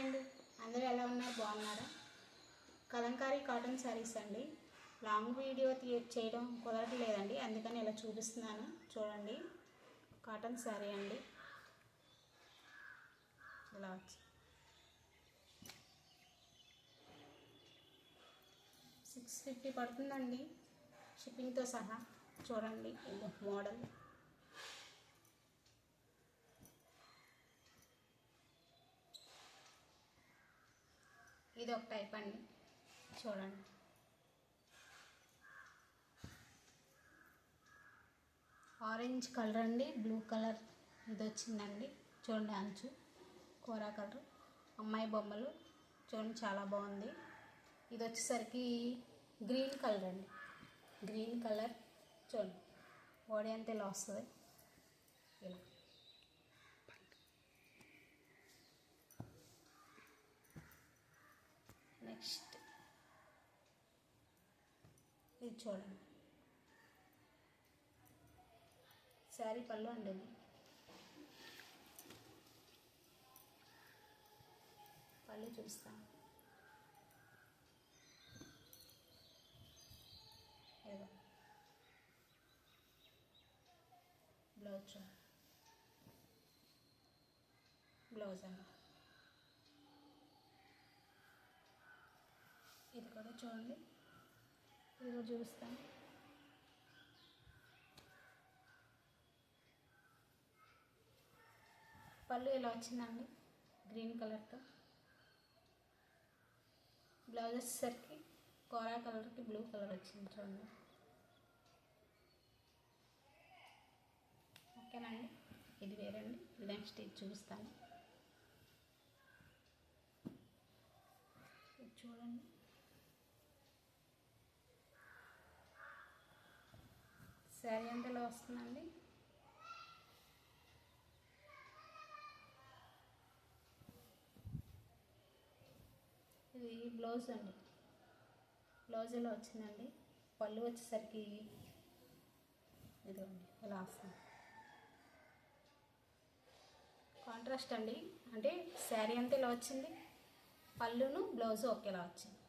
అండి. అందరూ ఎలా ఉన్నారు? బాగున్నారా? కలంకారీ కాటన్ శారీస్ అండి. లాంగ్ వీడియో చేయడం కుదరట్లేదండి. అందుకని ఇలా చూపిస్తున్నాను. చూడండి. కాటన్ శారీ అండి. ఇలా వచ్చి. సిక్స్ ఫిఫ్టీ పడుతుందండి. షిప్పింగ్తో సహా. చూడండి. మోడల్. ఇది ఒక టైప్ అండి. చూడండి. ఆరెంజ్ కలర్ అండి బ్లూ కలర్ ఇది వచ్చిందండి చూడండి అంచు కూర కలర్ అమ్మాయి బొమ్మలు. చూడండి చాలా బాగుంది. ఇది వచ్చేసరికి గ్రీన్ కలర్ అండి. గ్రీన్ కలర్ చూడండి. బాడీ అంతా ఇలా వస్తుంది. ఇలా. నెక్స్ట్ ఇది చూడండి. శారీ పళ్ళు అండి ఇది. పళ్ళు చూస్తాను ఏదో బ్లౌజ్ చూడండి. బ్లౌజ్ అండి ఇది కూడా చూడండి ఇది కూడా చూపిస్తాను. పళ్ళు ఇలా వచ్చిందండి గ్రీన్ కలర్తో. బ్లౌజ్ వచ్చేసరికి కోరా కలర్కి బ్లూ కలర్ వచ్చింది చూడండి. ఓకేనండి ఇది వేరండి. నెక్స్ట్ ఇది చూపిస్తాను. ఇది చూడండి. శారీ ఎంతలో వస్తుందండి? ఇది బ్లౌజ్ అండి. బ్లౌజ్ ఇలా వచ్చిందండి. పళ్ళు వచ్చేసరికి ఇదిగోండి ఇలా వస్తుంది. కాంట్రాస్ట్ అండి. అంటే శారీ అంతా ఇలా వచ్చింది? పళ్ళును బ్లౌజ్ ఒకేలా వచ్చింది.